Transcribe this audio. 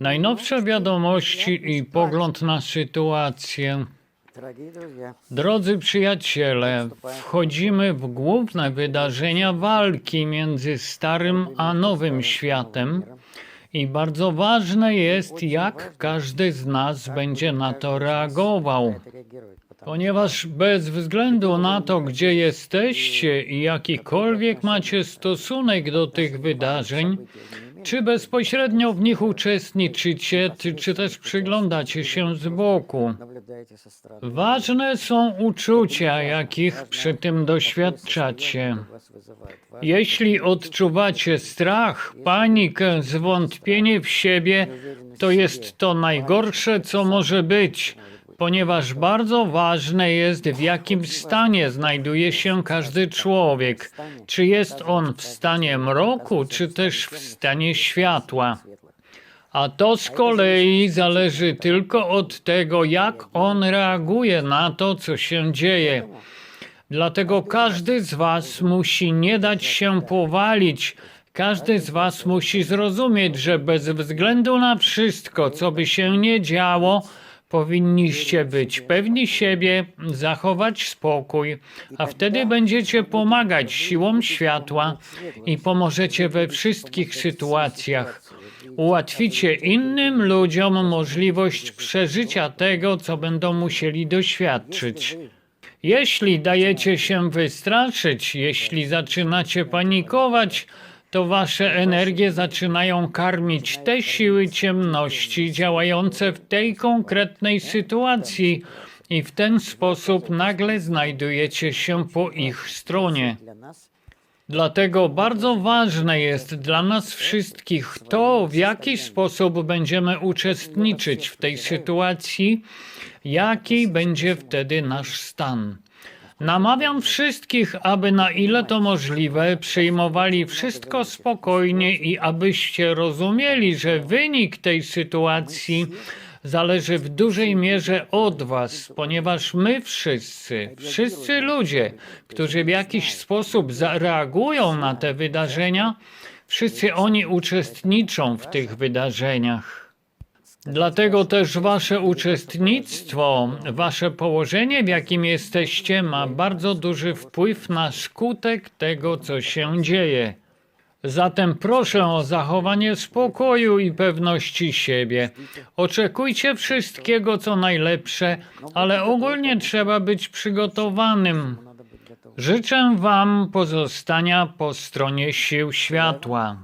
Najnowsze wiadomości i pogląd na sytuację. Drodzy przyjaciele, wchodzimy w główne wydarzenia walki między Starym a Nowym Światem i bardzo ważne jest, jak każdy z nas będzie na to reagował. Ponieważ bez względu na to, gdzie jesteście i jakikolwiek macie stosunek do tych wydarzeń, czy bezpośrednio w nich uczestniczycie, czy, też przyglądacie się z boku? Ważne są uczucia, jakich przy tym doświadczacie. Jeśli odczuwacie strach, panikę, zwątpienie w siebie, to jest to najgorsze, co może być ponieważ bardzo ważne jest, w jakim stanie znajduje się każdy człowiek. Czy jest on w stanie mroku, czy też w stanie światła. A to z kolei zależy tylko od tego, jak on reaguje na to, co się dzieje. Dlatego każdy z Was musi nie dać się powalić. Każdy z Was musi zrozumieć, że bez względu na wszystko, co by się nie działo, powinniście być pewni siebie, zachować spokój, a wtedy będziecie pomagać siłom światła i pomożecie we wszystkich sytuacjach. Ułatwicie innym ludziom możliwość przeżycia tego, co będą musieli doświadczyć. Jeśli dajecie się wystraszyć, jeśli zaczynacie panikować, to wasze energie zaczynają karmić te siły ciemności działające w tej konkretnej sytuacji i w ten sposób nagle znajdujecie się po ich stronie. Dlatego bardzo ważne jest dla nas wszystkich to, w jaki sposób będziemy uczestniczyć w tej sytuacji, jaki będzie wtedy nasz stan. Namawiam wszystkich, aby na ile to możliwe przyjmowali wszystko spokojnie i abyście rozumieli, że wynik tej sytuacji zależy w dużej mierze od Was, ponieważ my wszyscy, wszyscy ludzie, którzy w jakiś sposób zareagują na te wydarzenia, wszyscy oni uczestniczą w tych wydarzeniach. Dlatego też wasze uczestnictwo, wasze położenie, w jakim jesteście, ma bardzo duży wpływ na skutek tego, co się dzieje. Zatem proszę o zachowanie spokoju i pewności siebie. Oczekujcie wszystkiego, co najlepsze, ale ogólnie trzeba być przygotowanym. Życzę Wam pozostania po stronie sił światła.